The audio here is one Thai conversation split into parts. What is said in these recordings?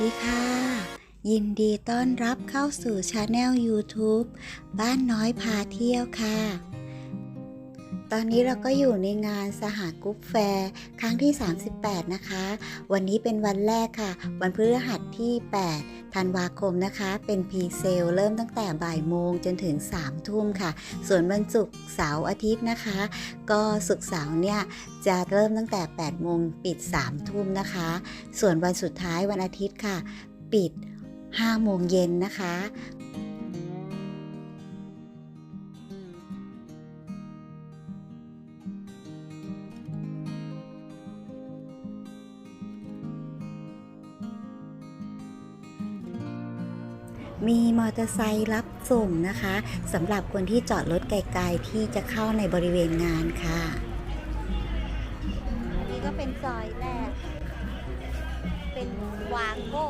ดีค่ะ ยินดีต้อนรับเข้าสู่ช anel YouTube บ้านน้อยพาเที่ยวค่ะ ตอนนี้เราก็อยู่ในงานสหกรุ๊ปแฟร์ครั้งที่ 38 นะคะ วันนี้เป็นวันแรกค่ะ วันพฤหัสที่ 8 ธันวาคมนะคะ เป็นพรีเซลเริ่มตั้งแต่บ่ายโมงจนถึง 3 ทุ่มค่ะ ส่วนวันศุกร์เสาร์อาทิตย์นะคะ ก็ศุกร์เสาร์เนี่ยจะเริ่มตั้งแต่ 8 โมงปิด 3 ทุ่มนะคะ ส่วนวันสุดท้ายวันอาทิตย์ค่ะ ปิด5โมงเย็นนะคะ มีมอเตอร์ไซค์รับส่งนะคะสำหรับคนที่จอดรถไกลๆที่จะเข้าในบริเวณงานค่ะนนี้ก็เป็นซอยแรก เป็นวางโก้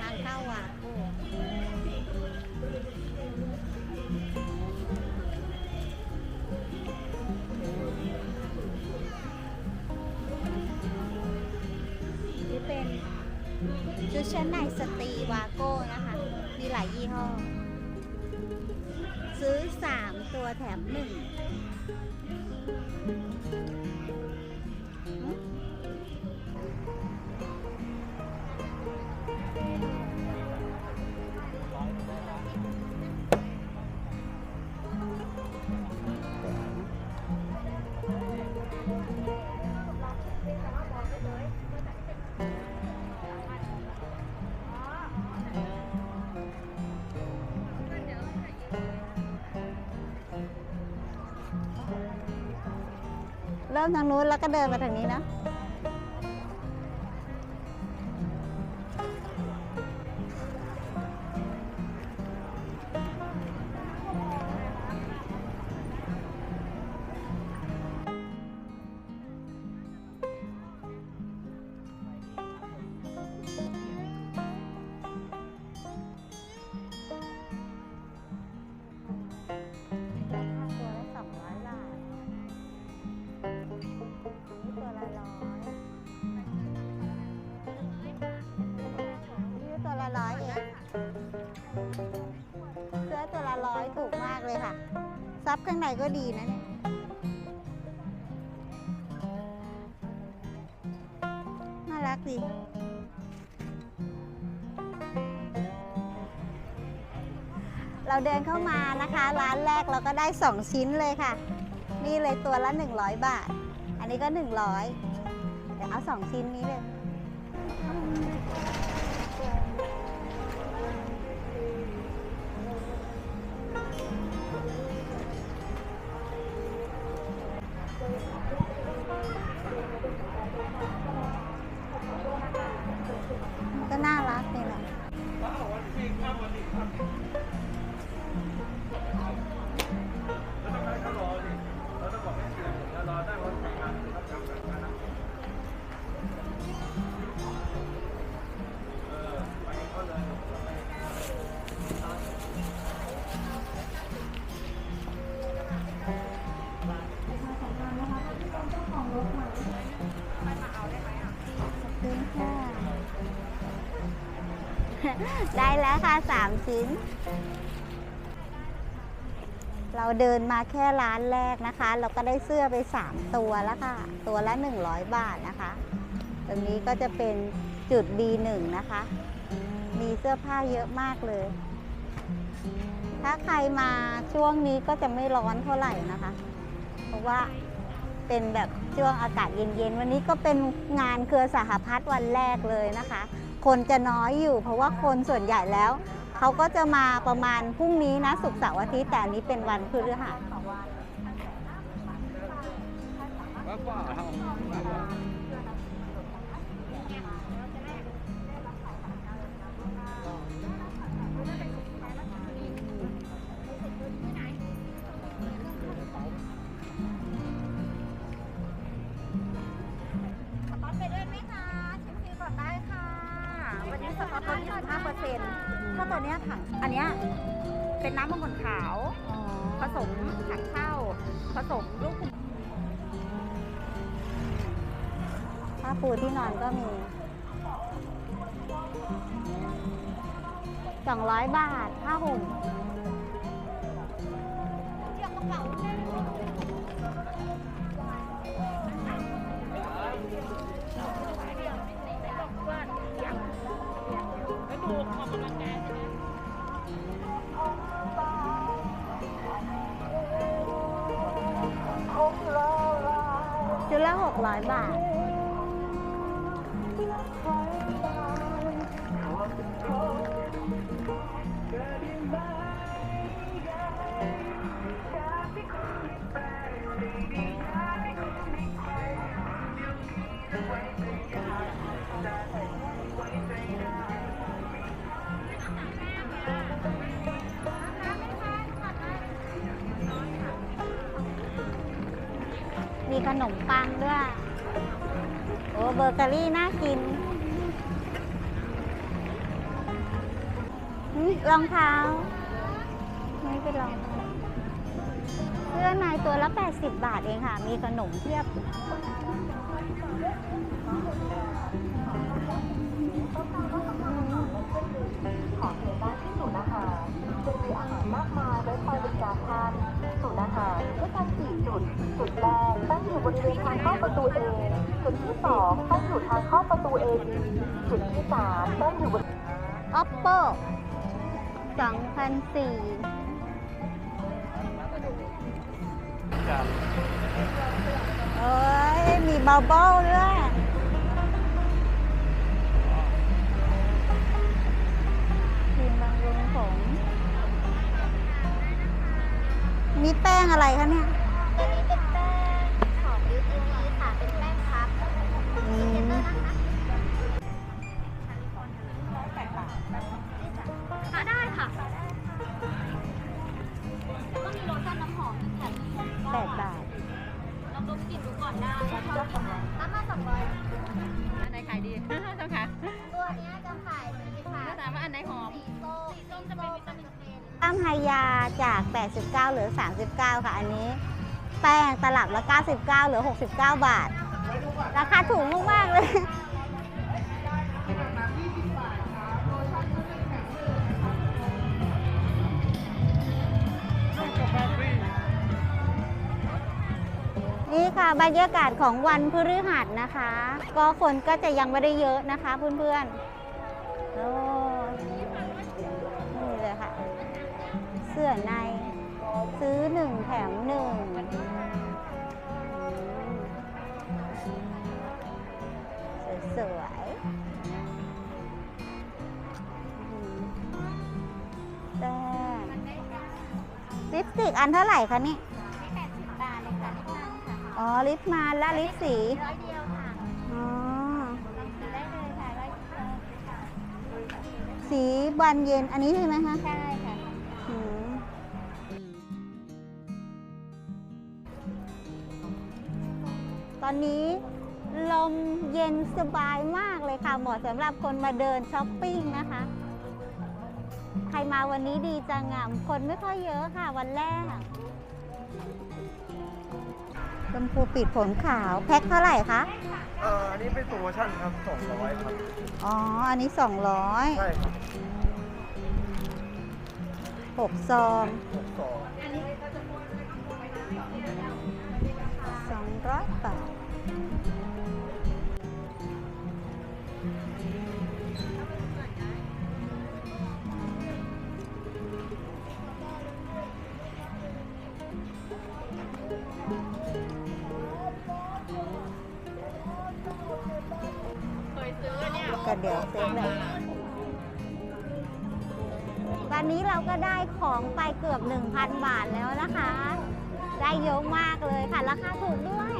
ทางเข้าวางโก้นี่เป็น ชุดชั้นในสตรีวาโก้นะคะ มีหลายยี่ห้อ ซื้อ 3 ตัวแถม 1 เริ่มทางนู้นแล้วก็เดินมาทางนี้นะ ร้อยเองเสื้อตัวละร้อยถูกมากเลยค่ะ ซับข้างในก็ดีนะเนี่ยน่ารักดีเราเดินเข้ามานะคะ ร้านแรกเราก็ได้ 2 ชิ้นเลยค่ะ นี่เลยตัวละ 100 บาท อันนี้ก็ 100เดี๋ยวเอา 2 ชิ้นนี้เลย ได้แล้วค่ะสามชิ้น เราเดินมาแค่ร้านแรกนะคะ เราก็ได้เสื้อไป3ตัวแล้วค่ะ ตัวละ100บาทนะคะ ตรงนี้ก็จะเป็นจุด B1 นะคะ มีเสื้อผ้าเยอะมากเลย ถ้าใครมาช่วงนี้ก็จะไม่ร้อนเท่าไหร่นะคะ เพราะว่าเป็นแบบช่วงอากาศเย็นๆ วันนี้ก็เป็นงานเครือสหพัฒน์วันแรกเลยนะคะ คนจะน้อยอยู่ เพราะว่าคนส่วนใหญ่แล้วเขาก็จะมาประมาณพรุ่งนี้นะศุกร์เสาร์อาทิตย์แต่อันนี้เป็นวันพฤหัสส เปอร์เซ็นต์ถ้าตัวนี้ยถังอันเนี้ยเป็นน้ำมังกรขาว ผสมถังเช่า ผสมลูกผ้าปูที่นอนก็มีผสองร้อยบาทผ้าห่ม หกร้อยบาท ขนมปังด้วย โอ้เบเกอรี่น่ากินรองเท้าไม่เป็นรองเท้าเสื้อในตัวละ 80 บาทเองค่ะ มีขนมเทียบ ตั้งอยู่บริเวณทางเข้าประตู A จุดที่สองตั้งอยู่ทางเข้าประตู A จุดที่สามตั้งอยู่บน oppo 2004เอ้ย มีบับเบิ้ลด้วยครีมบำรุงผม มีแป้งอะไรคะเนี่ย 89เหลือ 39 ค่ะ อันนี้ แป้งตลับละ 99 เหลือ 69 บาท ราคาถูกมาก ๆ เลยนี่ค่ะบรรยากาศของวันพฤหัสนะคะ ก็คนก็จะยังไม่ได้เยอะนะคะเพื่อนๆโอ้นี่เลยค่ะ เสื้อใน ซื้อหนึ่งแถมหนึ่งสวยๆอืมแป้งลิปสติกอันเท่าไหร่คะนี่แปดสิบบาทเลยค่ะนิดนึงค่ะอ๋อ ลิปมันและลิปสี ร้อยเดียวค่ะอ๋อ ลองซื้อได้เลยค่ะร้อยเดียวสีบานเย็นอันนี้ใช่ไหมคะ ใช่ อนนี้ลมเย็นสบายมากเลยค่ะ เหมาะสำหรับคนมาเดินช้อปปิ้งนะคะ ใครมาวันนี้ดีจังอะคนไม่ค่อยเยอะค่ะวันแรกชมพูปิดผมขาวแพ็คเท่าไหร่คะเอ่ออันนี้เป็นโปรโมชั่นครับ200ครับ อ๋อ อันนี้200ใช่ครับ6ซอง62 200บาท เดี๋ยวเซ็นเลยตอนนี้เราก็ได้ของไปเกือบ 1,000 บาทแล้วนะคะ ได้เยอะมากเลยค่ะ ราคาถูกด้วย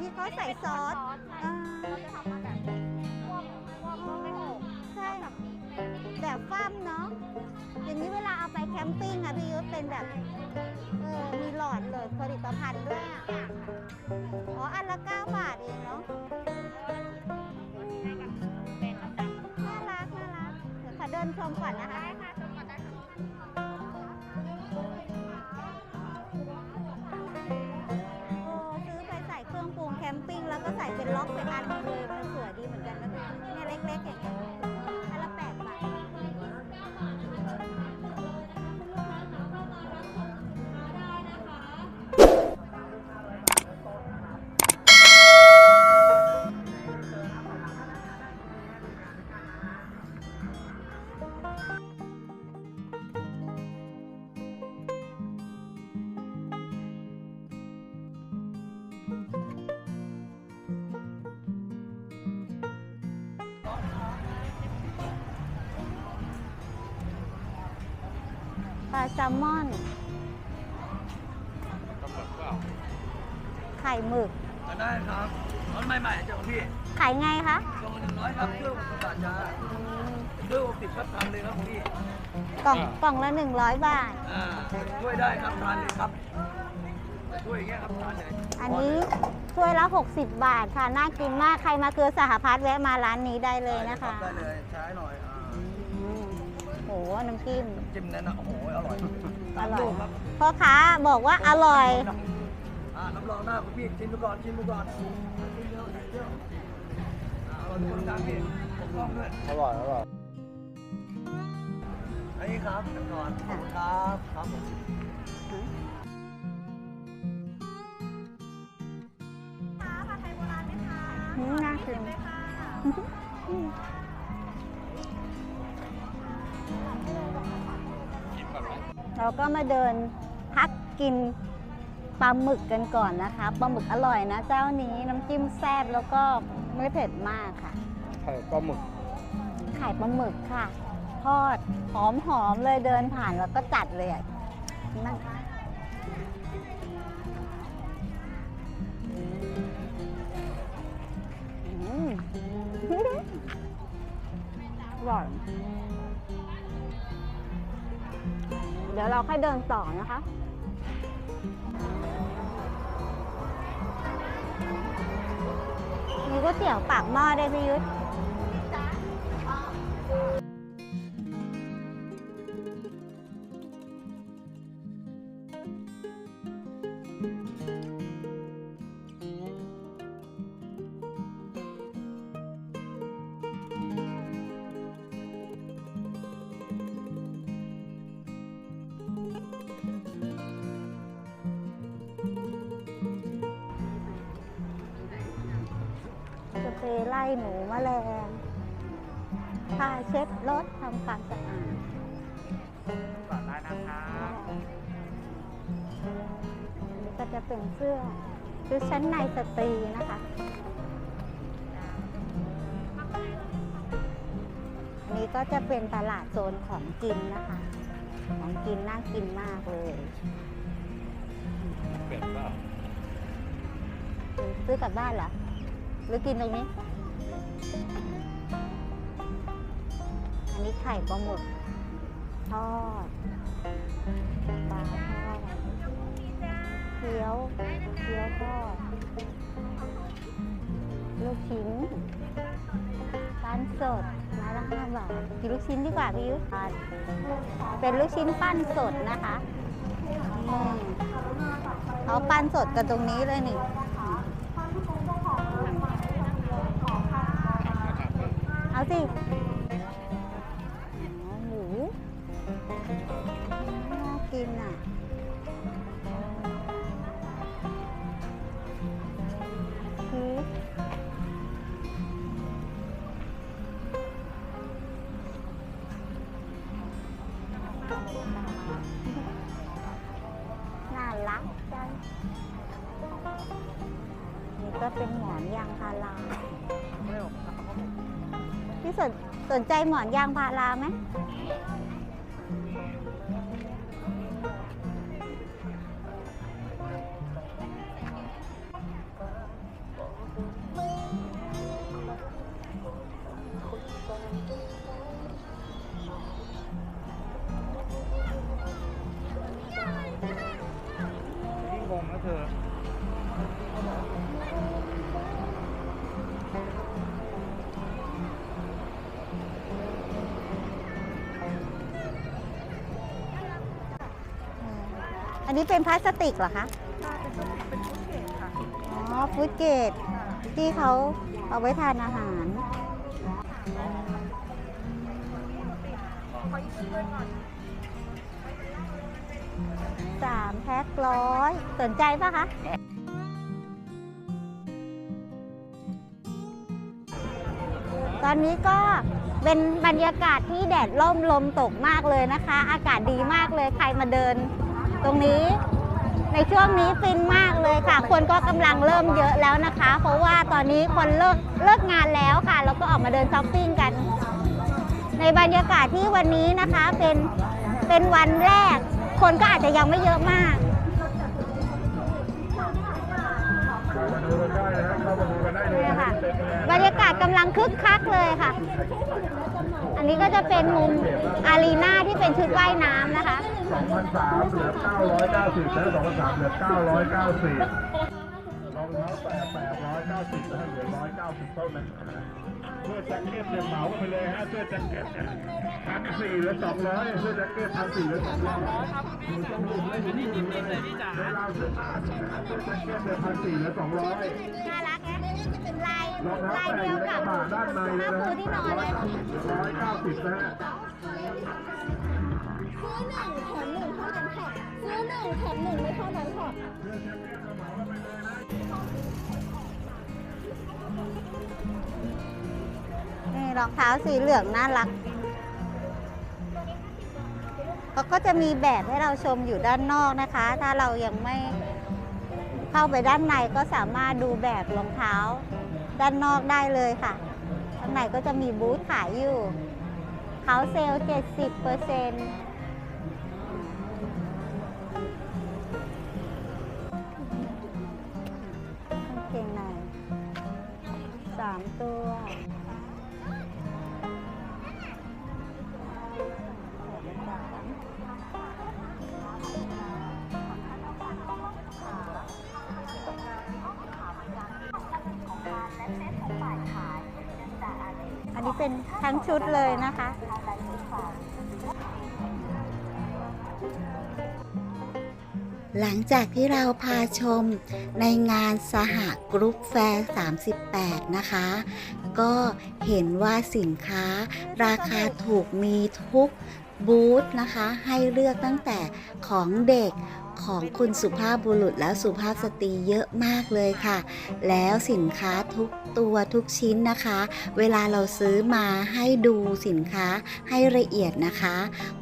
ที่เขาใส่ซอสอ่าเราจะทำมาแบบพวกพวกพวกไม่โหกใช่แบบฟ้ามเนาะอย่างนี้เวลาเอาไปแคมปิ้งอะพี่ยุทธเป็นแบบเออมีหลอดเลยผลิตภัณฑ์ด้วยอะอ๋ออันละ9บาทเองเนาะน่ารักน่ารักเดี๋ยวขอเดินชมก่อนนะคะได้ค่ะชมก่อนได้ค่ะ ก็ใส่เป็นล็อกเป็นอันเลยมันสวยดีเหมือนกันนะเนี่ยเล็กๆอย่างเงี้ย ขายไงคะลงมาหนึ่งร้อยครับเครื่องบาทยาเครื่องติดครับทานเลยครับพี่กล่องกล่องละ100บาท อ่าช่วยได้ครับทานเลยครับช่วยอย่างเงี้ยครับทานเลยอันนี้ถ้วยละ 60 บาทค่ะ น่ากินมาก ใครมาเกลือสหพัฒน์แวะมาร้านนี้ได้เลยนะคะได้เลยใช้หน่อยอ่าอืมโห น้ำจิ้มจิ้มนั่นนะโอ้โห อร่อยอร่อยลูกครับพ่อค้าบอกว่าอร่อยอ่าน้ำรองหน้าคุณพี่ชิมดูก่อนชิมดูก่อนชิมเย อะชิมเยอะอ่าอร่อยทุกคนครับพี่ผมกล้องด้วยอร่อยอร่อยอันนี้ครับนอนขอบคุณครับครับผมผัดไทยโบราณไหมคะอืมน่ากินเลยค่ะเราก็มาเดินพักกินปลาหมึกกันก่อนนะคะปลาหมึกอร่อยนะเจ้านี้น้ำจิ้มแซ่บแล้วก็ ไม่เผ็ดมากค่ะไข่ปลาหมึกไข่ปลาหมึกค่ะ ทอดหอมหอมๆเลยเดินผ่านแล้วก็จัดเลยอะนั่งอืมอร่อยเดี๋ยวเราค่อยเดินต่อนะคะ ก๋วยเตี๋ยวปากหม้อได้วยพี่ยุทธ ไล่หนูแมลงผ้าเช็ดรถทำความสะอาดก่อนได้นะครับอันนี้ก็จะเป็นเสื้อชุดชั้นในสตรีนะคะ อันนี้ก็จะเป็นตลาดโซนของกินนะคะ ของกินน่ากินมากเลยเป็ดเปล่าซื้อกลับบ้านเหรอ หรือกินตรงนี้ นี้ไข่ปลาหมึกทอดปลาทอดเกี๊ยวเกี๊ยวทอดลูกชิ้นปั้นสดไม้ละห้าบาทกินลูกชิ้นดีกว่าพี่ยุทธเป็นลูกชิ้นปั้นสดนะคะเขาปั้นสดกันตรงนี้เลยนี่เอาสิ สนใจหมอนยางพาราไหมงงนะเธอ อันนี้เป็นพลาสติกเหรอคะอ๋อฟู้ดเกรดที่เขาเอาไว้ทานอาหารสามแพ็คร้อยสนใจปะคะตอนนี้ก็เป็นบรรยากาศที่แดดร่มลมตกมากเลยนะคะ อากาศดีมากเลยใครมาเดิน ตรงนี้ ในช่วงนี้ฟินมากเลยค่ะ คนก็กำลังเริ่มเยอะแล้วนะคะ เพราะว่าตอนนี้คนเลิกเลิกงานแล้วค่ะ แล้วก็ออกมาเดินช้อปปิ้งกัน ในบรรยากาศที่วันนี้นะคะเป็นเป็นวันแรก คนก็อาจจะยังไม่เยอะมากมาดูกันได้นะฮะเข้ามาดูกันได้เลยเนี่ยนะค่ะเต็มเลยบรรยากาศกำลังคึกคักเลยค่ะอั นี้ก็จะเป็นมุมอารีนาที่เป็นชุดว่ายน้ำนะคะ 2,003เหลือ 990แล้ว2,003เหลือ 990รองเท้าแปด890นะฮะเหลือ 190เท่านั้นเสื้อแจ็คเก็ตเนี่ยเหมาไปเลยฮะเสื้อแจ็คเก็ตพันสี่หรือสองร้อยเสื้อแจ็คเก็ตพันสี่หรือสองร้อยต้องดูไม่ดูที่เลยเวลาเสื้อผ้าเสื้อแจ็คเก็ตเนี่ยพันสี่หรือสองร้อยน่ารักนะลายลายเดียวกับผ้าปูที่นอนเลยร้อยเก้าสิบนะฮะซื้อหนึ่งแถมหนึ่งเท่านั้นค่ะซื้อหนึ่งแถมหนึ่งไม่เท่านั้นค่ะ รองเท้าสีเหลืองน่ารักเขาก็จะมีแบบให้เราชมอยู่ด้านนอกนะคะ ถ้าเรายังไม่เข้าไปด้านในก็สามารถดูแบบรองเท้า ด้านนอกได้เลยค่ะข้างในก็จะมีบูธขายอยู่เขาเซลล์70เปอร์เซ็นต์ เป็นทั้งชุดเลยนะคะ หลังจากที่เราพาชมในงานสหกรุ๊ปแฟร์38 นะคะ ก็เห็นว่าสินค้าราคาถูกมีทุกบูธนะคะ ให้เลือกตั้งแต่ของเด็ก ของคุณสุภาพบุรุษและสุภาพสตรีเยอะมากเลยค่ะ แล้วสินค้าทุกตัวทุกชิ้นนะคะ เวลาเราซื้อมาให้ดูสินค้าให้ละเอียดนะคะ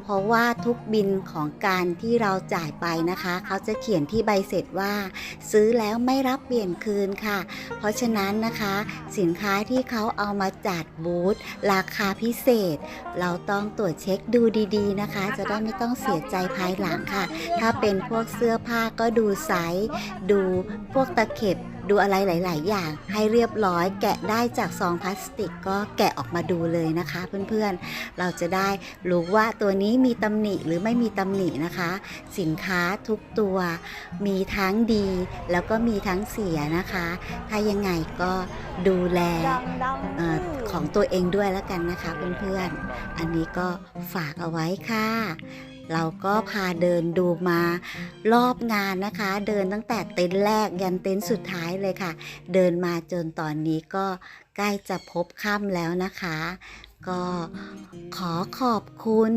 เพราะว่าทุกบินของการที่เราจ่ายไปนะคะ เขาจะเขียนที่ใบเสร็จว่า ซื้อแล้วไม่รับเปลี่ยนคืนค่ะ เพราะฉะนั้นนะคะ สินค้าที่เขาเอามาจัดบูธราคาพิเศษ เราต้องตรวจเช็คดูดีๆนะคะ จะได้ไม่ต้องเสียใจภายหลังค่ะ ถ้าเป็นพวกเสื้อผ้าก็ดูไซส์ดูพวกตะเข็บ ดูอะไรหลาย ๆ อย่างให้เรียบร้อย แกะได้จากซองพลาสติกก็แกะออกมาดูเลยนะคะ เพื่อน ๆ เราจะได้รู้ว่าตัวนี้มีตำหนิหรือไม่มีตำหนินะคะ สินค้าทุกตัว มีทั้งดี แล้วก็มีทั้งเสียนะคะ ถ้ายังไงก็ดูแลออของตัวเองด้วยแล้วกันนะคะ เพื่อน ๆ อันนี้ก็ฝากเอาไว้ค่ะ เราก็พาเดินดูมารอบงานนะคะ เดินตั้งแต่เต็นท์แรกยันเต็นท์สุดท้ายเลยค่ะ เดินมาจนตอนนี้ก็ใกล้จะพบค่ำแล้วนะคะ ก็ขอขอบคุณ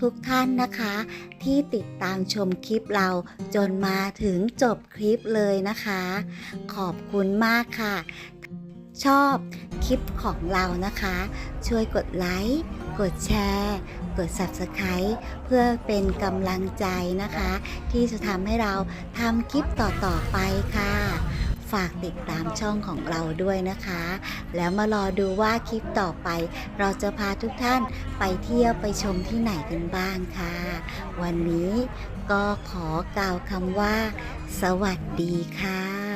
ทุกๆทท่านนะคะ ที่ติดตามชมคลิปเราจนมาถึงจบคลิปเลยนะคะ ขอบคุณมากค่ะ ชอบคลิปของเรานะคะ ช่วยกดไลค์ กดแชร์ กด Subscribe เพื่อเป็นกำลังใจนะคะ ที่จะทำให้เราทำคลิปต่อ ๆ ไปค่ะ ฝากติดตามช่องของเราด้วยนะคะ แล้วมารอดูว่าคลิปต่อไป เราจะพาทุกท่านไปเที่ยวไปชมที่ไหนกันบ้างค่ะ วันนี้ก็ขอกล่าวคำว่า สวัสดีค่ะ